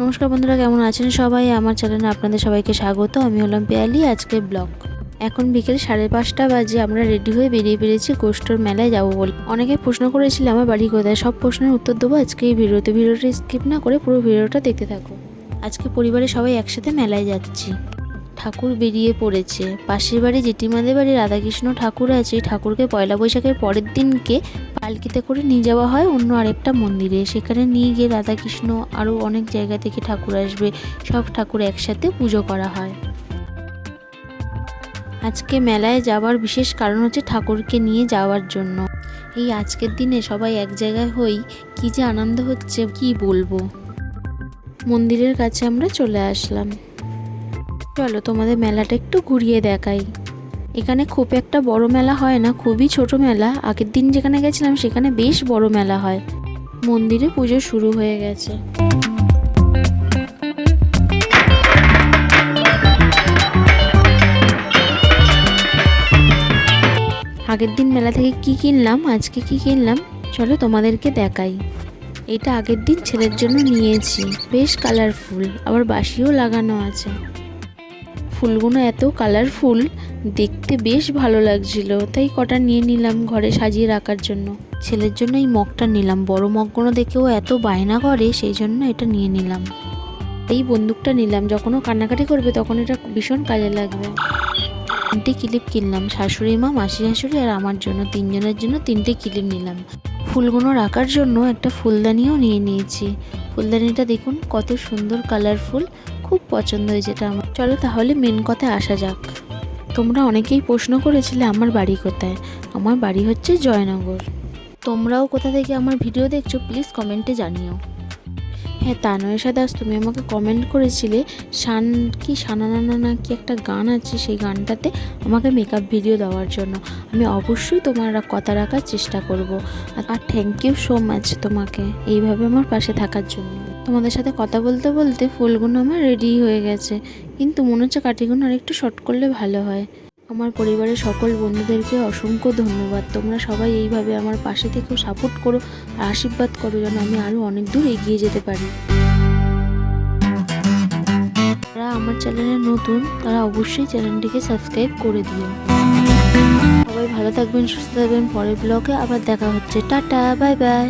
নমস্কার বন্ধুরা, কেমন আছেন সবাই? আমার চ্যানেলে আপনাদের সবাইকে স্বাগত। আমি হলাম পেয়ালি, আজকে ব্লগ। এখন বিকেল সাড়ে পাঁচটা বাজে, আমরা রেডি হয়ে বেরিয়ে পেরেছি গোষ্ঠর মেলায় যাব বলে। অনেকে প্রশ্ন করেছিল, আমার বাড়ি কোথায়? সব প্রশ্নের উত্তর দেবো আজকে এই ভিডিওতে। ভিডিওটা স্কিপ না করে পুরো ভিডিওটা দেখতে থাকো। আজকে পরিবারের সবাই একসাথে মেলায় যাচ্ছি। ঠাকুর বেরিয়ে পড়েছে। পাশের বাড়ি জেঠিমাদের বাড়ি রাধাকৃষ্ণ ঠাকুর আছে ঠাকুরকে পয়লা বৈশাখের পরের দিনকে পালকিতে করে নিয়ে যাওয়া হয় অন্য আরেকটা মন্দিরে। সেখানে নিয়ে গিয়ে রাধাকৃষ্ণ আরও অনেক জায়গা থেকে ঠাকুর আসবে, সব ঠাকুর একসাথে পুজো করা হয়। আজকে মেলায় যাওয়ার বিশেষ কারণ হচ্ছে ঠাকুরকে নিয়ে যাওয়ার জন্য। এই আজকের দিনে সবাই এক জায়গায় হই, কি যে আনন্দ হচ্ছে, কি বলব? মন্দিরের কাছে আমরা চলে আসলাম। চলো তোমাদের মেলাটা একটু ঘুরিয়ে দেখাই। এখানে খুব একটা বড় মেলা হয় না, খুবই ছোট মেলা। আগের দিন যেখানে গেছিলাম সেখানে বেশ বড় মেলা হয়। মন্দিরে পুজো শুরু হয়ে গেছে। আগের দিন মেলা থেকে কি কিনলাম, আজকে কি কিনলাম, চলো তোমাদেরকে দেখাই। এটা আগের দিন ছেলের জন্য নিয়েছি। বেশ কালারফুল আবার বাসিও লাগানো আছে। ফুলগুলো এত কালারফুল দেখতে বেশ ভালো লাগছিল। তাই কটা নিয়ে নিলাম ঘরে সাজিয়ে রাখার জন্য। ছেলের জন্য এই মগটা নিলাম। বড় মগগুলো দেখেও এত বায়না করে, সেই জন্য এটা নিয়ে নিলাম। এই বন্দুকটা নিলাম। যখন ও কান্নাকাটি করবে, তখন এটা ভীষণ কাজে লাগবে। তিনটে ক্লিপ কিনলাম, শাশুড়ি মা, মাসি শাশুড়ি আর আমার জন্য, তিনজনের জন্য তিনটে ক্লিপ নিলাম। ফুলগুলো রাখার জন্য একটা ফুলদানিও নিয়ে নিয়েছি। ফুলদানিটা দেখুন, কত সুন্দর কালারফুল খুব পছন্দ হয়েছে এটা আমার চলো তাহলে মেন কথায় আসা যাক। তোমরা অনেকেই প্রশ্ন করেছিলে আমার বাড়ি কোথায়? আমার বাড়ি হচ্ছে জয়নগর। তোমরাও কোথা থেকে আমার ভিডিও দেখছ প্লিজ কমেন্টে জানিও। হ্যাঁ তানয়েশা দাস, তুমি আমাকে কমেন্ট করেছিলে, শান কি সানানানা না কি একটা গান আছে, সেই গানটাতে আমাকে মেকআপ ভিডিও দেওয়ার জন্য। আমি অবশ্যই তোমার কথা রাখার চেষ্টা করব। আর থ্যাংক ইউ সো মাচ তোমাকে, এইভাবে আমার পাশে থাকার জন্য। তোমাদের সাথে কথা বলতে বলতে ফুলগুলো আমার রেডি হয়ে গেছে। কিন্তু মনে হচ্ছে কাটিগুলো আর একটু শর্ট করলে ভালো হয়। আমার পরিবারের সকল বন্ধুদেরকে অসংখ্য ধন্যবাদ। তোমরা সবাই এইভাবে আমার পাশে থেকেও সাপোর্ট করো আর আশীর্বাদ করো যেন আমি আরও অনেক দূর এগিয়ে যেতে পারি। যারা আমার চ্যানেলে নতুন, তারা অবশ্যই চ্যানেলটিকে সাবস্ক্রাইব করে দিও। সবাই ভালো থাকবেন, সুস্থ থাকবেন। পরের ব্লগে আবার দেখা হচ্ছে। Tata bye bye